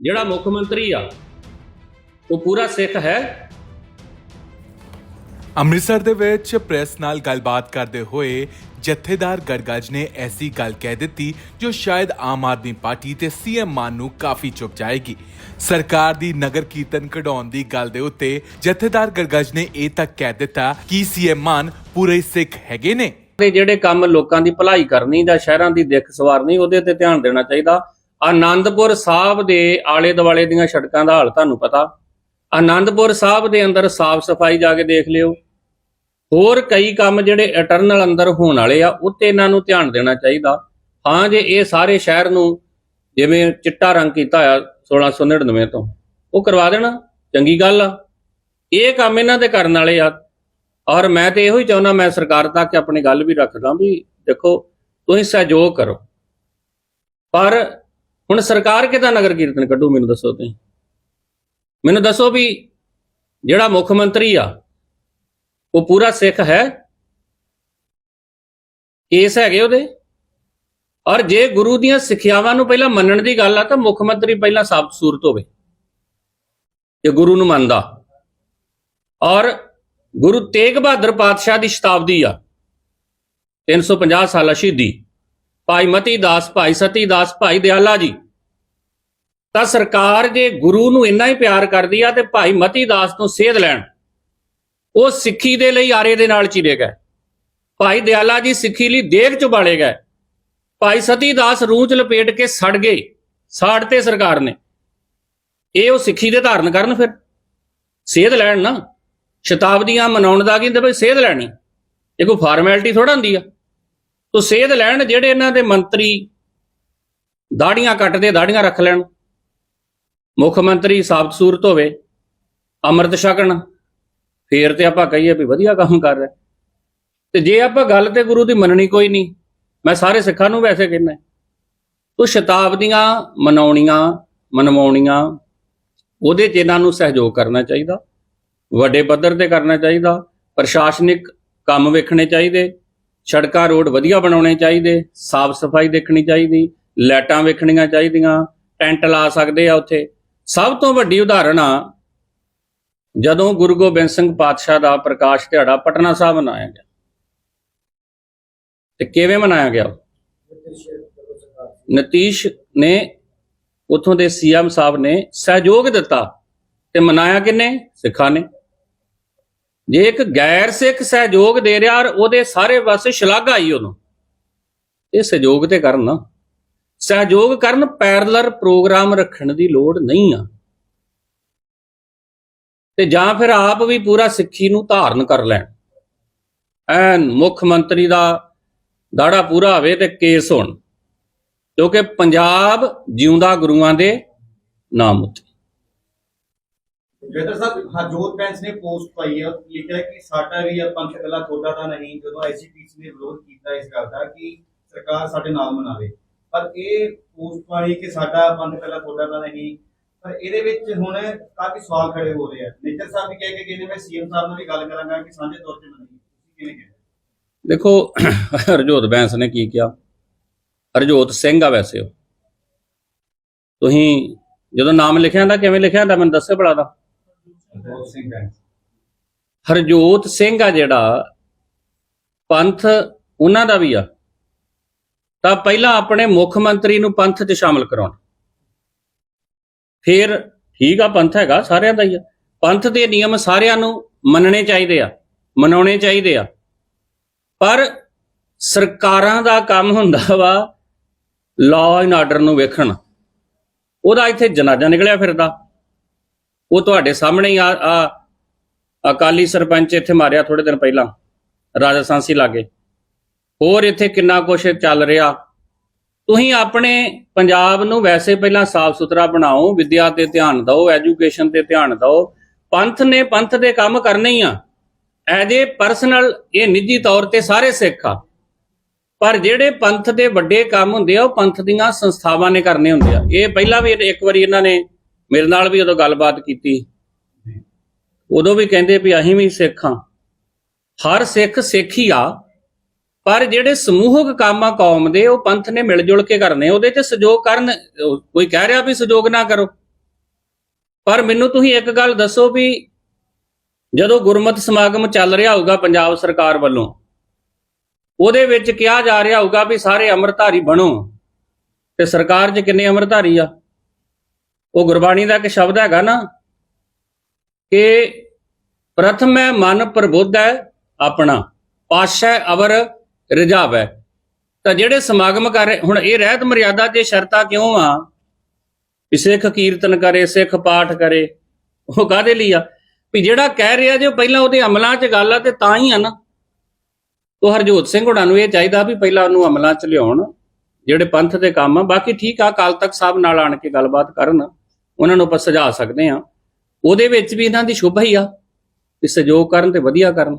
ਜਿਹੜਾ ਮੁੱਖ ਮੰਤਰੀ ਆ ਉਹ ਪੂਰਾ ਸਿੱਖ ਹੈ। ਅੰਮ੍ਰਿਤਸਰ ਦੇ ਵਿੱਚ ਪ੍ਰੈਸ ਨਾਲ ਗੱਲਬਾਤ ਕਰਦੇ ਹੋਏ ਜਥੇਦਾਰ ਗੜਗੜ ਨੇ ਐਸੀ ਗੱਲ ਕਹਿ ਦਿੱਤੀ ਜੋ ਸ਼ਾਇਦ ਆਮ ਆਦਮੀ ਪਾਰਟੀ ਤੇ ਸੀਐਮ ਮਾਨ ਨੂੰ ਕਾਫੀ ਚੁੱਪ ਜਾਏਗੀ। ਸਰਕਾਰ ਦੀ ਨਗਰ ਕੀਰਤਨ ਕਢਾਉਣ ਦੀ ਗੱਲ ਦੇ ਉੱਤੇ ਜਥੇਦਾਰ ਗੜਗੜ ਨੇ ਇਹ ਤੱਕ ਕਹਿ ਦਿੱਤਾ ਕਿ ਸੀਐਮ ਮਾਨ ਪੂਰੇ ਸਿੱਖ ਹੈਗੇ ਨੇ। ਤੇ ਜਿਹੜੇ ਕੰਮ ਲੋਕਾਂ ਦੀ ਭਲਾਈ ਕਰਨੀ ਜਾਂ ਸ਼ਹਿਰਾਂ ਦੀ ਦਿੱਖ ਸਵਾਰਨੀ ਉਹਦੇ ਤੇ ਧਿਆਨ ਦੇਣਾ ਚਾਹੀਦਾ। ਆਨੰਦਪੁਰ ਸਾਹਿਬ ਦੇ ਆਲੇ ਦੁਆਲੇ ਦੀਆਂ ਸੜਕਾਂ ਦਾ ਹਾਲ ਤੁਹਾਨੂੰ ਪਤਾ। ਆਨੰਦਪੁਰ ਸਾਹਿਬ ਦੇ ਅੰਦਰ ਸਾਫ਼ ਸਫ਼ਾਈ ਜਾ ਕੇ ਦੇਖ ਲਿਓ। ਹੋਰ ਕਈ ਕੰਮ ਜਿਹੜੇ ਇਟਰਨਲ ਅੰਦਰ ਹੋਣ ਵਾਲੇ ਆ ਉੱਤੇ ਇਹਨਾਂ ਨੂੰ ਧਿਆਨ ਦੇਣਾ ਚਾਹੀਦਾ। ਹਾਂ, ਜੇ ਇਹ ਸਾਰੇ ਸ਼ਹਿਰ ਨੂੰ ਜਿਵੇਂ ਚਿੱਟਾ ਰੰਗ ਕੀਤਾ ਆ 1699 ਤੋਂ, ਉਹ ਕਰਵਾ ਦੇਣਾ, ਚੰਗੀ ਗੱਲ ਆ। ਇਹ ਕੰਮ ਇਹਨਾਂ ਦੇ ਕਰਨ ਵਾਲੇ ਆ। ਔਰ ਮੈਂ ਤੇ ਇਹੋ ਹੀ ਚਾਹੁੰਦਾ, ਮੈਂ ਸਰਕਾਰ ਤੱਕ ਆਪਣੀ ਗੱਲ ਵੀ ਰੱਖਦਾ ਵੀ ਦੇਖੋ, ਤੁਸੀਂ ਸਹਿਯੋਗ ਕਰੋ। ਪਰ ਹੁਣ ਸਰਕਾਰ ਕਿਦਾਂ ਨਗਰ ਕੀਰਤਨ ਕੱਢੂ, ਮੈਨੂੰ ਦੱਸੋ ਤੁਸੀਂ। ਮੈਨੂੰ ਦੱਸੋ ਵੀ ਜਿਹੜਾ ਮੁੱਖ ਮੰਤਰੀ ਆ, ਉਹ ਪੂਰਾ ਸਿੱਖ ਹੈ? ਕੇਸ ਹੈਗੇ ਉਹਦੇ? ਔਰ ਜੇ ਗੁਰੂ ਦੀਆਂ ਸਿੱਖਿਆਵਾਂ ਨੂੰ ਪਹਿਲਾਂ ਮੰਨਣ ਦੀ ਗੱਲ ਆ, ਤਾਂ ਮੁੱਖ ਮੰਤਰੀ ਪਹਿਲਾਂ ਸਾਫ਼ ਸੂਰਤ ਹੋਵੇ, ਜੇ ਗੁਰੂ ਨੂੰ ਮੰਨਦਾ। ਔਰ ਗੁਰੂ ਤੇਗ ਬਹਾਦਰ ਪਾਤਸ਼ਾਹ ਦੀ ਸ਼ਤਾਬਦੀ ਆ 350 ਸਾਲਾ ਸ਼ਹੀਦੀ। ਭਾਈ ਮਤੀ ਦਾਸ, ਭਾਈ ਸਤੀ ਦਾਸ, ਭਾਈ ਦਿਆਲਾ ਜੀ। ਤਾਂ ਸਰਕਾਰ ਜੇ ਗੁਰੂ ਨੂੰ ਇੰਨਾ ਹੀ ਪਿਆਰ ਕਰਦੀ ਆ ਤੇ ਭਾਈ ਮਤੀ ਦਾਸ ਤੋਂ ਸੇਧ ਲੈਣ, ਉਹ ਸਿੱਖੀ ਦੇ ਲਈ ਆਰੇ ਦੇ ਨਾਲ ਚਿਰੇ ਗਏ। ਭਾਈ ਦਿਆਲਾ ਜੀ ਸਿੱਖੀ ਲਈ ਦੇਗ ਚ ਬਾਲੇ ਗਏ। ਭਾਈ ਸਤੀ ਦਾਸ ਰੂਹ ਚ ਲਪੇਟ ਕੇ ਸੜ ਗਏ ਸਾੜਤੇ ਸਰਕਾਰ ਨੇ। ਇਹ ਉਹ ਸਿੱਖੀ ਦੇ ਧਾਰਨ ਕਰਨ ਫਿਰ। ਸੇਧ ਲੈਣ ਨਾ। ਸ਼ਤਾਬਦੀਆਂ ਮਨਾਉਣ ਦਾ ਕਹਿੰਦੇ ਹੁੰਦਾ ਬਈ ਸੇਧ ਲੈਣੀ। ਇਹ ਕੋਈ ਫਾਰਮੈਲਿਟੀ ਥੋੜਾ ਹੁੰਦੀ ਆ। ਤੋ ਸੇਧ ਲੈਣ ਜਿਹੜੇ ਇਹਨਾਂ ਦੇ ਮੰਤਰੀ ਦਾੜੀਆਂ ਕੱਟਦੇ, ਦਾੜੀਆਂ ਰੱਖ ਲੈਣ। ਮੁੱਖ ਮੰਤਰੀ ਸਾਬਤ ਸੂਰਤ ਹੋਵੇ, ਅੰਮ੍ਰਿਤ ਛਕਣ, ਫੇਰ ਤੇ ਆਪਾਂ ਕਹੀਏ ਵੀ ਵਧੀਆ ਕੰਮ ਕਰ ਰਿਹਾ। ਤੇ ਜੇ ਆਪਾਂ ਗੱਲ ਤੇ ਗੁਰੂ ਦੀ ਮੰਨਣੀ ਕੋਈ ਨਹੀਂ, ਮੈਂ ਸਾਰੇ ਸਿੱਖਾਂ ਨੂੰ ਵੈਸੇ ਕਹਿੰਦਾ ਉਹ ਸ਼ਤਾਬਦੀਆਂ ਮਨਾਉਣੀਆਂ, ਮਨਵਾਉਣੀਆਂ, ਉਹਦੇ 'ਚ ਇਹਨਾਂ ਨੂੰ ਸਹਿਯੋਗ ਕਰਨਾ ਚਾਹੀਦਾ, ਵੱਡੇ ਪੱਧਰ ਤੇ ਕਰਨਾ ਚਾਹੀਦਾ, ਪ੍ਰਸ਼ਾਸਨਿਕ ਕੰਮ ਵੇਖਣੇ ਚਾਹੀਦੇ, ਸੜਕਾਂ, ਰੋਡ ਵਧੀਆ ਬਣਾਉਣੇ ਚਾਹੀਦੇ, ਸਾਫ਼ ਸਫ਼ਾਈ ਦੇਖਣੀ ਚਾਹੀਦੀ, ਲਾਈਟਾਂ ਵੇਖਣੀਆਂ ਚਾਹੀਦੀਆਂ, ਟੈਂਟ ਲਾ ਸਕਦੇ ਆ ਉੱਥੇ ਸਭ ਤੋਂ ਵੱਡੀ ਉਦਾਹਰਣ ਆ, ਜਦੋਂ ਗੁਰੂ ਗੋਬਿੰਦ ਸਿੰਘ ਪਾਤਸ਼ਾਹ ਦਾ ਪ੍ਰਕਾਸ਼ ਦਿਹਾੜਾ ਪਟਨਾ ਸਾਹਿਬ ਮਨਾਇਆ ਗਿਆ। ਤੇ ਕਿਵੇਂ ਮਨਾਇਆ ਗਿਆ? ਨਤੀਸ਼ ਨੇ ਉਥੋਂ ਦੇ ਸੀਐਮ ਸਾਹਿਬ ਨੇ ਸਹਿਯੋਗ ਦਿੱਤਾ ਤੇ ਮਨਾਇਆ ਕਿੰਨੇ? ਸਿੱਖਾਂ ਨੇ। ਜੇ ਇੱਕ ਗੈਰ ਸਿੱਖ ਸਹਿਯੋਗ ਦੇ ਰਿਹਾ ਔਰ ਉਹਦੇ ਸਾਰੇ ਪਾਸੇ ਸ਼ਲਾਘਾ ਆਈ ਉਹਨੂੰ, ਇਹ ਸਹਿਯੋਗ ਤੇ ਕਰਨ। ਨਾ ਸਹਿਯੋਗ ਕਰਨ ਪੈਰਲਰ ਪ੍ਰੋਗਰਾਮ ਰੱਖਣ ਦੀ ਲੋੜ ਨਹੀਂ ਆ। ਤੇ ਜਾਂ ਫਿਰ ਆਪ ਵੀ ਪੂਰਾ ਸਿੱਖੀ ਨੂੰ ਧਾਰਨ ਕਰ ਲੈਣ। ਐਨ ਮੁੱਖ ਮੰਤਰੀ ਦਾ ਦਾੜਾ ਪੂਰਾ ਹੋਵੇ ਤੇ ਕੇਸ ਹੋਣ ਕਿਉਂਕਿ ਪੰਜਾਬ ਜਿਉਂਦਾ ਗੁਰੂਆਂ ਦੇ ਨਾਮ ਉੱਤੇ। ਜੇਦਰ ਸਾਹਿਬ ਹਰਜੋਤ ਬੈਂਸ ਨੇ ਪੋਸਟ ਪਾਈ ਹੈ ਲਿਖਿਆ ਕਿ ਸਾਡਾ ਵੀ ਇਹ ਪੰਥ ਇਕੱਲਾ ਤੁਹਾਡਾ ਤਾਂ ਨਹੀਂ, ਜਦੋਂ ਐਸਜੀਪੀਸੀ ਨੇ ਵਿਰੋਧ ਕੀਤਾ ਇਸ ਗੱਲ ਦਾ ਕਿ ਸਰਕਾਰ ਸਾਡੇ ਨਾਲ ਮਨਾਵੇ। ਪਰ ਇਹ ਪੋਸਟ ਪਾਈ ਕਿ ਸਾਡਾ ਪੰਥ ਇਕੱਲਾ ਤੁਹਾਡਾ ਤਾਂ ਨਹੀਂ ਪਰ ਇਹਦੇ ਵਿੱਚ ਹੁਣ ਕਾਫੀ ਸਵਾਲ ਖੜੇ ਹੋ ਰਹੇ ਆ। ਨੇਜਰ ਸਾਹਿਬ ਵੀ ਕਹਿ ਕੇ ਗਏ ਨੇ ਮੈਂ ਸੀਐਮ ਸਾਹਿਬ ਨਾਲ ਵੀ ਗੱਲ ਕਰਾਂਗਾ ਕਿ ਸਾਂਝੇ ਤੌਰ ਤੇ ਤੁਸੀਂ ਕਿਵੇਂ ਕਹਿੰਦੇ ਦੇਖੋ ਹਰਜੋਤ ਬੈਂਸ ਨੇ ਕੀ ਕਿਹਾ? ਹਰਜੋਤ ਸਿੰਘ ਆ ਵੈਸੇ ਉਹ। ਤੁਸੀਂ ਜਦੋਂ ਨਾਮ ਲਿਖਿਆ ਹੁੰਦਾ ਕਿਵੇਂ ਲਿਖਿਆ ਹੁੰਦਾ ਮੈਨੂੰ ਦੱਸਿਓ ਭਲਾ ਦਾ ਹਰਜੋਤ ਸਿੰਘ ਬੈਂਸ। ਹਰਜੋਤ ਸਿੰਘ ਆ ਜਿਹੜਾ ਪੰਥ ਉਹਨਾਂ ਦਾ ਵੀ ਆ। ਤਾਂ ਪਹਿਲਾਂ ਆਪਣੇ ਮੁੱਖ ਮੰਤਰੀ ਨੂੰ ਪੰਥ 'ਚ ਸ਼ਾਮਲ ਕਰਾਉਣ। ਫਿਰ ਠੀਕ ਆ, ਪੰਥ ਹੈਗਾ, ਸਾਰਿਆਂ ਦਾ ਹੀ ਆ। ਪੰਥ ਦੇ ਨਿਯਮ ਸਾਰਿਆਂ ਨੂੰ ਮੰਨਣੇ ਚਾਹੀਦੇ ਆ, ਮਨਾਉਣੇ ਚਾਹੀਦੇ ਆ। ਪਰ ਸਰਕਾਰਾਂ ਦਾ ਕੰਮ ਹੁੰਦਾ ਵਾ ਲਾਅ ਐਂਡ ਆਰਡਰ ਨੂੰ ਵੇਖਣ। ਉਹਦਾ ਇੱਥੇ ਜਨਾਜ਼ਾ ਨਿਕਲਿਆ ਫਿਰਦਾ। ਉਹ ਤੁਹਾਡੇ ਸਾਹਮਣੇ ਹੀ ਆ ਅਕਾਲੀ ਸਰਪੰਚ ਇੱਥੇ ਮਾਰਿਆ ਥੋੜੇ ਦਿਨ ਪਹਿਲਾਂ ਰਾਜਾ ਸਾਂਸੀ ਲਾਗੇ। ਹੋਰ ਇੱਥੇ ਕਿੰਨਾ ਕੁਝ ਚੱਲ ਰਿਹਾ? ਤੁਸੀਂ ਆਪਣੇ ਪੰਜਾਬ ਨੂੰ ਵੈਸੇ ਪਹਿਲਾਂ ਸਾਫ਼ ਸੁਥਰਾ ਬਣਾਓ, ਵਿੱਦਿਆ ਤੇ ਧਿਆਨ ਦਿਓ, ਐਜੂਕੇਸ਼ਨ ਤੇ ਧਿਆਨ ਦਿਓ। ਪੰਥ ਨੇ ਪੰਥ ਦੇ ਕੰਮ ਕਰਨੇ ਹੀ ਆ। ਐਜ ਏ ਪਰਸਨਲ ਇਹ ਨਿੱਜੀ ਤੌਰ ਤੇ ਸਾਰੇ ਸਿੱਖ ਆ। ਪਰ ਜਿਹੜੇ ਪੰਥ ਦੇ ਵੱਡੇ ਕੰਮ ਹੁੰਦੇ ਆ, ਉਹ ਪੰਥ ਦੀਆਂ ਸੰਸਥਾਵਾਂ ਨੇ ਕਰਨੇ ਹੁੰਦੇ ਆ। ਇਹ ਪਹਿਲਾਂ ਵੀ ਇੱਕ ਵਾਰੀ ਇਹਨਾਂ ਨੇ ਮੇਰੇ ਨਾਲ ਵੀ ਉਦੋਂ ਗੱਲਬਾਤ ਕੀਤੀ। ਉਦੋਂ ਵੀ ਕਹਿੰਦੇ ਵੀ ਅਸੀਂ ਵੀ ਸਿੱਖ ਹਾਂ ਹਰ ਸਿੱਖ ਸਿੱਖ ਹੀ ਆ। ਪਰ ਜਿਹੜੇ ਸਮੂਹਕ ਕੰਮ ਆ ਕੌਮ ਦੇ, ਉਹ ਪੰਥ ਨੇ ਮਿਲ ਜੁਲ ਕੇ ਕਰਨੇ, ਉਹਦੇ ਚ ਸਹਿਯੋਗ ਕਰਨ ਕੋਈ ਕਹਿ ਰਿਹਾ ਵੀ ਸਹਿਯੋਗ ਨਾ ਕਰੋ। ਪਰ ਮੈਨੂੰ ਤੁਸੀਂ ਇੱਕ ਗੱਲ ਦੱਸੋ ਵੀ ਜਦੋਂ ਗੁਰਮਤਿ ਸਮਾਗਮ ਚੱਲ ਰਿਹਾ ਹੋਊਗਾ ਪੰਜਾਬ ਸਰਕਾਰ ਵੱਲੋਂ, ਉਹਦੇ ਵਿੱਚ ਕਿਹਾ ਜਾ ਰਿਹਾ ਹੋਊਗਾ ਵੀ ਸਾਰੇ ਅੰਮ੍ਰਿਤਧਾਰੀ ਬਣੋ, ਤੇ ਸਰਕਾਰ 'ਚ ਕਿੰਨੇ ਅੰਮ੍ਰਿਤਧਾਰੀ ਆ? ਉਹ ਗੁਰਬਾਣੀ ਦਾ ਇੱਕ ਸ਼ਬਦ ਹੈਗਾ ਨਾ ਕਿ ਪ੍ਰਥਮ ਹੈ ਮਨ ਪ੍ਰਬੁੱਧ ਹੈ ਆਪਣਾ, ਪਾਸ਼ੈ ਅਵਰ ਰਿਜਾਵੈ ਤਾਂ ਜਿਹੜੇ ਸਮਾਗਮ ਕਰ ਰਹੇ ਹੁਣ ਇਹ ਰਹਿਤ ਮਰਿਆਦਾ ਤੇ ਸ਼ਰਤਾਂ ਕਿਉਂ ਆ? ਵੀ ਸਿੱਖ ਕੀਰਤਨ ਕਰੇ, ਸਿੱਖ ਪਾਠ ਕਰੇ। ਉਹ ਕਾਦੇ ਲਈ ਆ? ਵੀ ਜਿਹੜਾ ਕਹਿ ਰਿਹਾ ਜੇ ਉਹ ਪਹਿਲਾਂ ਉਹਦੇ ਅਮਲਾਂ 'ਚ ਗੱਲ ਆ ਤੇ ਤਾਂ ਹੀ ਆ ਨਾ। ਉਹ ਹਰਜੋਤ ਸਿੰਘ ਹੁਣਾਂ ਨੂੰ ਇਹ ਚਾਹੀਦਾ ਵੀ ਪਹਿਲਾਂ ਉਹਨੂੰ ਅਮਲਾਂ 'ਚ ਲਿਆਉਣ। ਜਿਹੜੇ ਪੰਥ ਦੇ ਕੰਮ ਆ। ਬਾਕੀ ਠੀਕ ਆ ਕਾਲ ਤੱਕ ਸਾਹਿਬ ਨਾਲ ਆਣ ਕੇ ਗੱਲਬਾਤ ਕਰਨ। ਉਹਨਾਂ ਨੂੰ ਆਪਾਂ ਸੁਝਾ ਸਕਦੇ ਆ। ਉਹਦੇ ਵਿੱਚ ਵੀ ਇਹਨਾਂ ਦੀ ਸ਼ੁਭ ਹੀ ਆ। ਕਿ ਸਹਿਯੋਗ ਕਰਨ ਤੇ ਵਧੀਆ ਕਰਨ।